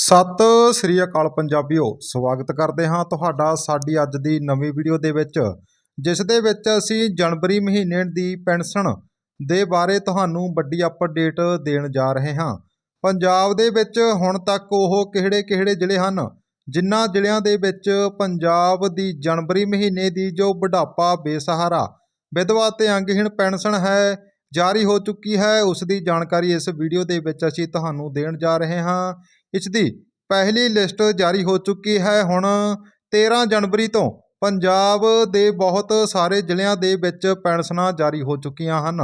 ਸਤਿ ਸ੍ਰੀ ਅਕਾਲ ਪੰਜਾਬੀਓ, ਸਵਾਗਤ ਕਰਦੇ ਹਾਂ ਤੁਹਾਡਾ ਸਾਡੀ ਅੱਜ ਦੀ ਨਵੀਂ ਵੀਡੀਓ ਦੇ ਵਿੱਚ, ਜਿਸ ਦੇ ਵਿੱਚ ਅਸੀਂ ਜਨਵਰੀ ਮਹੀਨੇ ਦੀ ਪੈਨਸ਼ਨ ਦੇ ਬਾਰੇ ਤੁਹਾਨੂੰ ਵੱਡੀ ਅਪਡੇਟ ਦੇਣ ਜਾ ਰਹੇ ਹਾਂ। ਪੰਜਾਬ ਦੇ ਵਿੱਚ ਹੁਣ ਤੱਕ ਉਹ ਕਿਹੜੇ-ਕਿਹੜੇ ਜ਼ਿਲ੍ਹੇ ਹਨ? ਜਿਨ੍ਹਾਂ ਜ਼ਿਲ੍ਹਿਆਂ ਦੇ ਵਿੱਚ ਪੰਜਾਬ ਦੀ ਜਨਵਰੀ ਮਹੀਨੇ ਦੀ ਜੋ ਬੁਢਾਪਾ, ਬੇਸਹਾਰਾ, ਵਿਧਵਾ ਤੇ ਅੰਗਹੀਣ ਪੈਨਸ਼ਨ ਹੈ, ਜਾਰੀ ਹੋ ਚੁੱਕੀ ਹੈ, ਉਸ ਦੀ ਜਾਣਕਾਰੀ ਇਸ ਵੀਡੀਓ ਦੇ ਵਿੱਚ ਅਸੀਂ ਤੁਹਾਨੂੰ ਦੇਣ ਜਾ ਰਹੇ ਹਾਂ। ਇਸ ਦੀ ਪਹਿਲੀ ਲਿਸਟ ਜਾਰੀ ਹੋ ਚੁੱਕੀ ਹੈ ਹੁਣ 13 ਜਨਵਰੀ ਤੋਂ ਪੰਜਾਬ ਦੇ ਬਹੁਤ ਸਾਰੇ ਜ਼ਿਲ੍ਹਿਆਂ ਦੇ ਵਿੱਚ ਪੈਨਸ਼ਨਾਂ ਜਾਰੀ ਹੋ ਚੁੱਕੀਆਂ ਹਨ।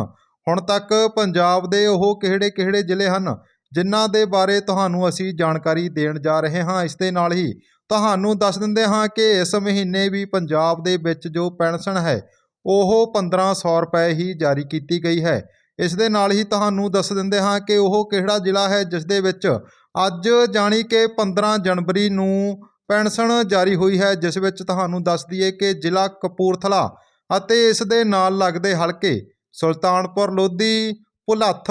ਹੁਣ ਤੱਕ ਪੰਜਾਬ ਦੇ ਉਹ ਕਿਹੜੇ-ਕਿਹੜੇ ਜ਼ਿਲ੍ਹੇ ਹਨ ਜਿਨ੍ਹਾਂ ਦੇ ਬਾਰੇ ਤੁਹਾਨੂੰ ਅਸੀਂ ਜਾਣਕਾਰੀ ਦੇਣ ਜਾ ਰਹੇ ਹਾਂ। ਇਸ ਦੇ ਨਾਲ ਹੀ ਤੁਹਾਨੂੰ ਦੱਸ ਦਿੰਦੇ ਹਾਂ ਕਿ ਇਸ ਮਹੀਨੇ ਵੀ ਪੰਜਾਬ ਦੇ ਵਿੱਚ ਜੋ ਪੈਨਸ਼ਨ ਹੈ, ਉਹ 1500 ਰੁਪਏ ਹੀ ਜਾਰੀ ਕੀਤੀ ਗਈ ਹੈ। ਇਸ ਦੇ ਨਾਲ ਹੀ ਤੁਹਾਨੂੰ ਦੱਸ ਦਿੰਦੇ ਹਾਂ ਕਿ ਉਹ ਕਿਹੜਾ ਜ਼ਿਲ੍ਹਾ ਹੈ ਜਿਸ ਦੇ ਵਿੱਚ ਅੱਜ ਜਾਣੀ ਕਿ 15 ਜਨਵਰੀ ਨੂੰ ਪੈਨਸ਼ਨ ਜਾਰੀ ਹੋਈ ਹੈ, ਜਿਸ ਵਿੱਚ ਤੁਹਾਨੂੰ ਦੱਸ ਦਈਏ ਕਿ ਜ਼ਿਲ੍ਹਾ ਕਪੂਰਥਲਾ ਅਤੇ ਇਸ ਦੇ ਨਾਲ ਲੱਗਦੇ ਹਲਕੇ ਸੁਲਤਾਨਪੁਰ, ਲੋਧੀ, ਭੁਲੱਥ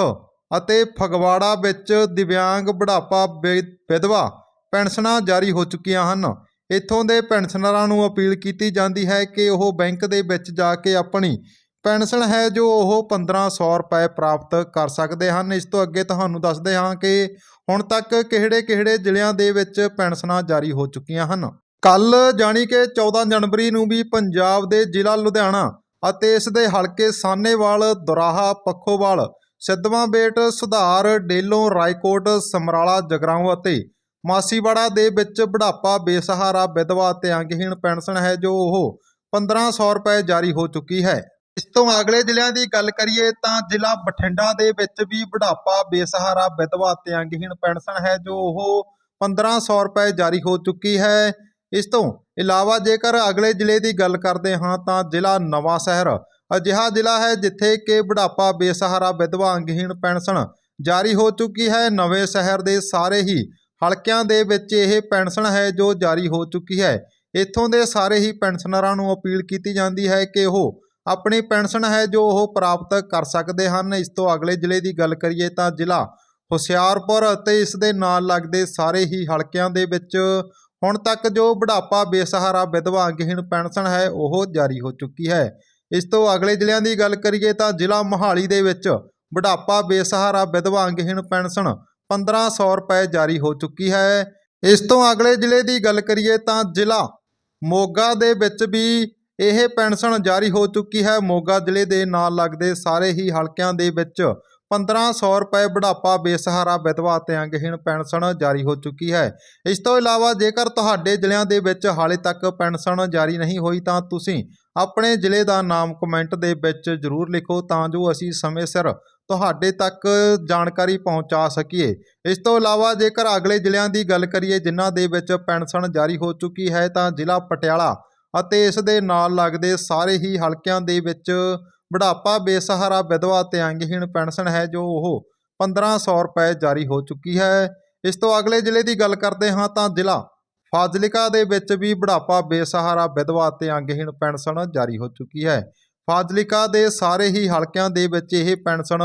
ਅਤੇ ਫਗਵਾੜਾ ਵਿੱਚ ਦਿਵਿਆਂਗ ਬੁਢਾਪਾ ਵਿ- ਵਿਧਵਾ ਪੈਨਸ਼ਨਾਂ ਜਾਰੀ ਹੋ ਚੁੱਕੀਆਂ ਹਨ। ਇੱਥੋਂ ਦੇ ਪੈਨਸ਼ਨਰਾਂ ਨੂੰ ਅਪੀਲ ਕੀਤੀ ਜਾਂਦੀ ਹੈ ਕਿ ਉਹ ਬੈਂਕ ਦੇ ਵਿੱਚ ਜਾ ਕੇ ਆਪਣੀ ਪੈਨਸ਼ਨ ਹੈ, ਜੋ ਉਹ 1500 ਰੁਪਏ ਪ੍ਰਾਪਤ ਕਰ ਸਕਦੇ ਹਨ। ਇਸ ਤੋਂ ਅੱਗੇ ਤੁਹਾਨੂੰ ਦੱਸਦੇ ਹਾਂ ਕਿ ਹੁਣ ਤੱਕ ਕਿਹੜੇ-ਕਿਹੜੇ ਜ਼ਿਲ੍ਹਿਆਂ ਦੇ ਵਿੱਚ ਪੈਨਸ਼ਨਾਂ ਜਾਰੀ ਹੋ ਚੁੱਕੀਆਂ ਹਨ? ਕੱਲ ਜਾਣੀ ਕਿ 14 ਜਨਵਰੀ ਨੂੰ ਵੀ ਪੰਜਾਬ ਦੇ ਜ਼ਿਲ੍ਹਾ ਲੁਧਿਆਣਾ ਅਤੇ ਇਸ ਦੇ ਹਲਕੇ ਸਾਨੇਵਾਲ ਦੁਰਾਹਾ, ਪੱਖੋਵਾਲ, ਸਿੱਧਵਾਂ ਬੇਟ, ਸੁਧਾਰ, ਡੇਲੋਂ, ਰਾਏਕੋਟ, ਸਮਰਾਲਾ, ਜਗਰਾਉਂ ਅਤੇ ਮਾਸੀਵਾੜਾ ਦੇ ਵਿੱਚ ਬੁਢਾਪਾ, ਬੇਸਹਾਰਾ, ਵਿਧਵਾ ਤੇ ਅੰਗਹੀਣ ਪੈਨਸ਼ਨ ਹੈ ਜੋ ਉਹ 1500 ਰੁਪਏ ਜਾਰੀ ਹੋ ਚੁੱਕੀ ਹੈ। ਇਸ ਤੋਂ ਅਗਲੇ ਜ਼ਿਲ੍ਹਿਆਂ ਦੀ ਗੱਲ ਕਰੀਏ ਤਾਂ ਜ਼ਿਲ੍ਹਾ ਬਠਿੰਡਾ ਦੇ ਵਿੱਚ ਵੀ ਬੁਢਾਪਾ, ਬੇਸਹਾਰਾ, ਵਿਧਵਾ ਤੇ ਅੰਗਹੀਣ ਪੈਨਸ਼ਨ ਹੈ, ਜੋ ਉਹ 1500 ਰੁਪਏ ਜਾਰੀ ਹੋ ਚੁੱਕੀ ਹੈ। ਇਸ ਤੋਂ ਇਲਾਵਾ ਜੇਕਰ ਅਗਲੇ ਜ਼ਿਲ੍ਹੇ ਦੀ ਗੱਲ ਕਰਦੇ ਹਾਂ ਤਾਂ ਜ਼ਿਲ੍ਹਾ ਨਵਾਂ ਸ਼ਹਿਰ ਅਜਿਹਾ ਜ਼ਿਲ੍ਹਾ ਹੈ ਜਿੱਥੇ ਕਿ ਬੁਢਾਪਾ, ਬੇਸਹਾਰਾ, ਵਿਧਵਾ, ਅੰਗਹੀਣ ਪੈਨਸ਼ਨ ਜਾਰੀ ਹੋ ਚੁੱਕੀ ਹੈ। ਨਵੇਂ ਸ਼ਹਿਰ ਦੇ ਸਾਰੇ ਹੀ ਹਲਕਿਆਂ ਦੇ ਵਿੱਚ ਇਹ ਪੈਨਸ਼ਨ ਹੈ ਜੋ ਜਾਰੀ ਹੋ ਚੁੱਕੀ ਹੈ। ਇੱਥੋਂ ਦੇ ਸਾਰੇ ਹੀ ਪੈਨਸ਼ਨਰਾਂ ਨੂੰ ਅਪੀਲ ਕੀਤੀ ਜਾਂਦੀ ਹੈ ਕਿ ਉਹ ਆਪਣੀ ਪੈਨਸ਼ਨ ਹੈ ਜੋ ਉਹ ਪ੍ਰਾਪਤ ਕਰ ਸਕਦੇ ਹਨ। ਇਸ ਤੋਂ ਅਗਲੇ ਜ਼ਿਲ੍ਹੇ ਦੀ ਗੱਲ ਕਰੀਏ ਤਾਂ ਜ਼ਿਲ੍ਹਾ ਹੁਸ਼ਿਆਰਪੁਰ ਅਤੇ ਇਸ ਦੇ ਨਾਲ ਲੱਗਦੇ ਸਾਰੇ ਹੀ ਹਲਕਿਆਂ ਦੇ ਵਿੱਚ ਹੁਣ ਤੱਕ ਜੋ ਬੁਢਾਪਾ, ਬੇਸਹਾਰਾ, ਵਿਧਵਾ, ਅੰਗਹੀਣ ਪੈਨਸ਼ਨ ਹੈ, ਉਹ ਜਾਰੀ ਹੋ ਚੁੱਕੀ ਹੈ। ਇਸ ਤੋਂ ਅਗਲੇ ਜ਼ਿਲ੍ਹਿਆਂ ਦੀ ਗੱਲ ਕਰੀਏ ਤਾਂ ਜ਼ਿਲ੍ਹਾ ਮੋਹਾਲੀ ਦੇ ਵਿੱਚ ਬੁਢਾਪਾ, ਬੇਸਹਾਰਾ, ਵਿਧਵਾ, ਅੰਗਹੀਣ ਪੈਨਸ਼ਨ 1500 ਰੁਪਏ ਜਾਰੀ ਹੋ ਚੁੱਕੀ ਹੈ। ਇਸ ਤੋਂ ਅਗਲੇ ਜ਼ਿਲ੍ਹੇ ਦੀ ਗੱਲ ਕਰੀਏ ਤਾਂ ਜ਼ਿਲ੍ਹਾ ਮੋਗਾ ਦੇ ਵਿੱਚ ਵੀ ਇਹ ਪੈਨਸ਼ਨ ਜਾਰੀ ਹੋ ਚੁੱਕੀ ਹੈ। ਮੋਗਾ ਜ਼ਿਲ੍ਹੇ ਦੇ ਨਾਲ ਲੱਗਦੇ ਸਾਰੇ ਹੀ ਹਲਕਿਆਂ ਦੇ ਵਿੱਚ 1500 ਰੁਪਏ ਬੁਢਾਪਾ, ਬੇਸਹਾਰਾ, ਵਿਧਵਾ ਅਤੇ ਅੰਗਹੀਣ ਪੈਨਸ਼ਨ ਜਾਰੀ ਹੋ ਚੁੱਕੀ ਹੈ। ਇਸ ਤੋਂ ਇਲਾਵਾ ਜੇਕਰ ਤੁਹਾਡੇ ਜ਼ਿਲ੍ਹਿਆਂ ਦੇ ਵਿੱਚ ਹਾਲੇ ਤੱਕ ਪੈਨਸ਼ਨ ਜਾਰੀ ਨਹੀਂ ਹੋਈ ਤਾਂ ਤੁਸੀਂ ਆਪਣੇ ਜ਼ਿਲ੍ਹੇ ਦਾ ਨਾਮ ਕਮੈਂਟ ਦੇ ਵਿੱਚ ਜ਼ਰੂਰ ਲਿਖੋ ਤਾਂ ਜੋ ਅਸੀਂ ਸਮੇਂ ਸਿਰ ਤੁਹਾਡੇ ਤੱਕ ਜਾਣਕਾਰੀ ਪਹੁੰਚਾ ਸਕੀਏ। ਇਸ ਤੋਂ ਇਲਾਵਾ ਜੇਕਰ ਅਗਲੇ ਜ਼ਿਲ੍ਹਿਆਂ ਦੀ ਗੱਲ ਕਰੀਏ, ਜਿਨ੍ਹਾਂ ਦੇ ਵਿੱਚ ਪੈਨਸ਼ਨ ਜਾਰੀ ਹੋ ਚੁੱਕੀ ਹੈ ਤਾਂ ਜ਼ਿਲ੍ਹਾ ਪਟਿਆਲਾ ਅਤੇ ਇਸ ਦੇ ਨਾਲ ਲੱਗਦੇ ਸਾਰੇ ਹੀ ਹਲਕਿਆਂ ਦੇ ਵਿੱਚ ਬੁਢਾਪਾ, ਬੇਸਹਾਰਾ ਵਿਧਵਾ ਤੇ ਅੰਗਹੀਣ ਪੈਨਸ਼ਨ ਹੈ ਜੋ ਉਹ 1500 ਰੁਪਏ ਜਾਰੀ ਹੋ ਚੁੱਕੀ ਹੈ। ਇਸ ਤੋਂ ਅਗਲੇ ਜ਼ਿਲ੍ਹੇ ਦੀ ਗੱਲ ਕਰਦੇ ਹਾਂ ਤਾਂ ਜ਼ਿਲ੍ਹਾ ਫਾਜ਼ਿਲਕਾ ਦੇ ਵਿੱਚ ਵੀ ਬੁਢਾਪਾ, ਬੇਸਹਾਰਾ ਵਿਧਵਾ ਤੇ ਅੰਗਹੀਣ ਪੈਨਸ਼ਨ ਜਾਰੀ ਹੋ ਚੁੱਕੀ ਹੈ। ਫਾਜ਼ਿਲਕਾ ਦੇ ਸਾਰੇ ਹੀ ਹਲਕਿਆਂ ਦੇ ਵਿੱਚ ਇਹ ਪੈਨਸ਼ਨ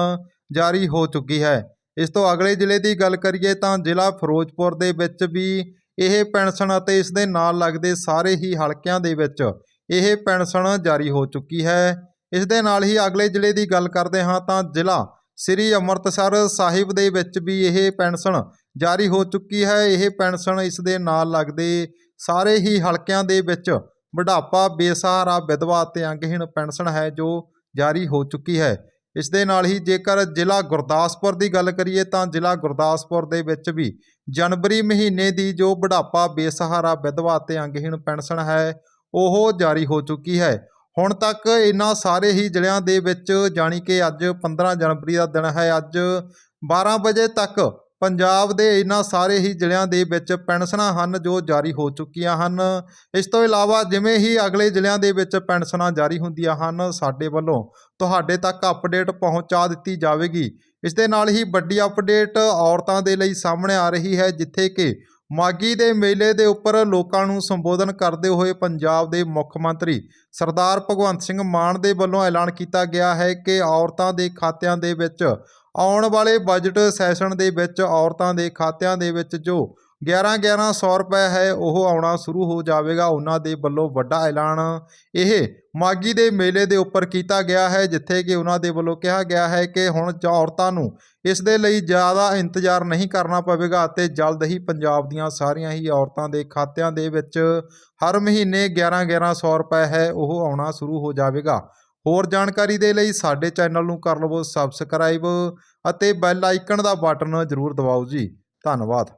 ਜਾਰੀ ਹੋ ਚੁੱਕੀ ਹੈ। ਇਸ ਤੋਂ ਅਗਲੇ ਜ਼ਿਲ੍ਹੇ ਦੀ ਗੱਲ ਕਰੀਏ ਤਾਂ ਜ਼ਿਲ੍ਹਾ ਫਿਰੋਜ਼ਪੁਰ ਦੇ ਵਿੱਚ ਵੀ ਇਹ ਪੈਨਸ਼ਨ ਅਤੇ ਇਸ ਦੇ ਨਾਲ ਲੱਗਦੇ ਸਾਰੇ ਹੀ ਹਲਕਿਆਂ ਦੇ ਵਿੱਚ ਇਹ ਪੈਨਸ਼ਨ ਜਾਰੀ ਹੋ ਚੁੱਕੀ ਹੈ। ਇਸ ਦੇ ਨਾਲ ਹੀ ਅਗਲੇ ਜ਼ਿਲ੍ਹੇ ਦੀ ਗੱਲ ਕਰਦੇ ਹਾਂ ਤਾਂ ਜ਼ਿਲ੍ਹਾ ਸ੍ਰੀ ਅੰਮ੍ਰਿਤਸਰ ਸਾਹਿਬ ਦੇ ਵਿੱਚ ਵੀ ਇਹ ਪੈਨਸ਼ਨ ਜਾਰੀ ਹੋ ਚੁੱਕੀ ਹੈ। ਇਹ ਪੈਨਸ਼ਨ ਇਸ ਦੇ ਨਾਲ ਲੱਗਦੇ ਸਾਰੇ ਹੀ ਹਲਕਿਆਂ ਦੇ ਵਿੱਚ ਬੁਢਾਪਾ, ਬੇਸਹਾਰਾ, ਵਿਧਵਾ ਅਤੇ ਅੰਗਹੀਣ ਪੈਨਸ਼ਨ ਹੈ ਜੋ ਜਾਰੀ ਹੋ ਚੁੱਕੀ ਹੈ। ਇਸ ਦੇ ਨਾਲ ਹੀ ਜੇਕਰ ਜ਼ਿਲ੍ਹਾ ਗੁਰਦਾਸਪੁਰ ਦੀ ਗੱਲ ਕਰੀਏ ਤਾਂ ਜ਼ਿਲ੍ਹਾ ਗੁਰਦਾਸਪੁਰ ਦੇ ਵਿੱਚ ਵੀ ਜਨਵਰੀ ਮਹੀਨੇ ਦੀ ਜੋ ਬੁਢਾਪਾ, ਬੇਸਹਾਰਾ, ਵਿਧਵਾ ਤੇ ਅੰਗਹੀਣ ਪੈਨਸ਼ਨ ਹੈ, ਉਹ ਜਾਰੀ ਹੋ ਚੁੱਕੀ ਹੈ। ਹੁਣ ਤੱਕ ਇਹਨਾਂ ਸਾਰੇ ਹੀ ਜ਼ਿਲ੍ਹਿਆਂ ਦੇ ਵਿੱਚ ਜਾਣੀ ਕਿ ਅੱਜ 15 ਜਨਵਰੀ ਦਾ ਦਿਨ ਹੈ, ਅੱਜ 12 ਵਜੇ ਤੱਕ ਪੰਜਾਬ ਦੇ ਇਹਨਾਂ ਸਾਰੇ ਹੀ ਜ਼ਿਲ੍ਹਿਆਂ ਦੇ ਵਿੱਚ ਪੈਨਸ਼ਨਾਂ ਹਨ ਜੋ ਜਾਰੀ ਹੋ ਚੁੱਕੀਆਂ ਹਨ। ਇਸ ਤੋਂ ਇਲਾਵਾ ਜਿਵੇਂ ਹੀ ਅਗਲੇ ਜ਼ਿਲ੍ਹਿਆਂ ਦੇ ਵਿੱਚ ਪੈਨਸ਼ਨਾਂ ਜਾਰੀ ਹੁੰਦੀਆਂ ਹਨ, ਸਾਡੇ ਵੱਲੋਂ ਤੁਹਾਡੇ ਤੱਕ ਅਪਡੇਟ ਪਹੁੰਚਾ ਦਿੱਤੀ ਜਾਵੇਗੀ। ਇਸ ਦੇ ਨਾਲ ਹੀ ਵੱਡੀ ਅਪਡੇਟ ਔਰਤਾਂ ਦੇ ਲਈ ਸਾਹਮਣੇ ਆ ਰਹੀ ਹੈ, ਜਿੱਥੇ ਕਿ ਮਾਗੀ ਦੇ ਮੇਲੇ ਦੇ ਉੱਪਰ ਲੋਕਾਂ ਨੂੰ ਸੰਬੋਧਨ ਕਰਦੇ ਹੋਏ ਪੰਜਾਬ ਦੇ ਮੁੱਖ ਮੰਤਰੀ ਸਰਦਾਰ ਭਗਵੰਤ ਸਿੰਘ ਮਾਨ ਦੇ ਵੱਲੋਂ ਐਲਾਨ ਕੀਤਾ ਗਿਆ ਹੈ ਕਿ ਔਰਤਾਂ ਦੇ ਖਾਤਿਆਂ ਦੇ ਵਿੱਚ ਆਉਣ ਵਾਲੇ ਬਜਟ ਸੈਸ਼ਨ ਦੇ ਵਿੱਚ ਔਰਤਾਂ ਦੇ ਖਾਤਿਆਂ ਦੇ ਵਿੱਚ ਜੋ 11 1100 ਰੁਪਏ ਹੈ, ਉਹ ਆਉਣਾ ਸ਼ੁਰੂ ਹੋ ਜਾਵੇਗਾ। ਉਹਨਾਂ ਦੇ ਵੱਲੋਂ ਵੱਡਾ ਐਲਾਨ ਇਹ ਮਾਗੀ ਦੇ ਮੇਲੇ ਦੇ ਉੱਪਰ ਕੀਤਾ ਗਿਆ ਹੈ, ਜਿੱਥੇ ਕਿ ਉਹਨਾਂ ਦੇ ਵੱਲੋਂ ਕਿਹਾ ਗਿਆ ਹੈ ਕਿ ਹੁਣ ਔਰਤਾਂ ਨੂੰ ਇਸ ਦੇ ਲਈ ਜ਼ਿਆਦਾ ਇੰਤਜ਼ਾਰ ਨਹੀਂ ਕਰਨਾ ਪਵੇਗਾ ਅਤੇ ਜਲਦ ਹੀ ਪੰਜਾਬ ਦੀਆਂ ਸਾਰੀਆਂ ਹੀ ਔਰਤਾਂ ਦੇ ਖਾਤਿਆਂ ਦੇ ਵਿੱਚ ਹਰ ਮਹੀਨੇ 11 1100 ਰੁਪਏ ਹੈ, ਉਹ ਆਉਣਾ ਸ਼ੁਰੂ ਹੋ ਜਾਵੇਗਾ। ਹੋਰ ਜਾਣਕਾਰੀ ਦੇ ਲਈ ਸਾਡੇ ਚੈਨਲ ਨੂੰ ਕਰ ਲਵੋ ਸਬਸਕ੍ਰਾਈਬ ਅਤੇ ਬੈਲ ਆਈਕਨ ਦਾ ਬਟਨ ਜ਼ਰੂਰ ਦਬਾਓ ਜੀ। ਧੰਨਵਾਦ।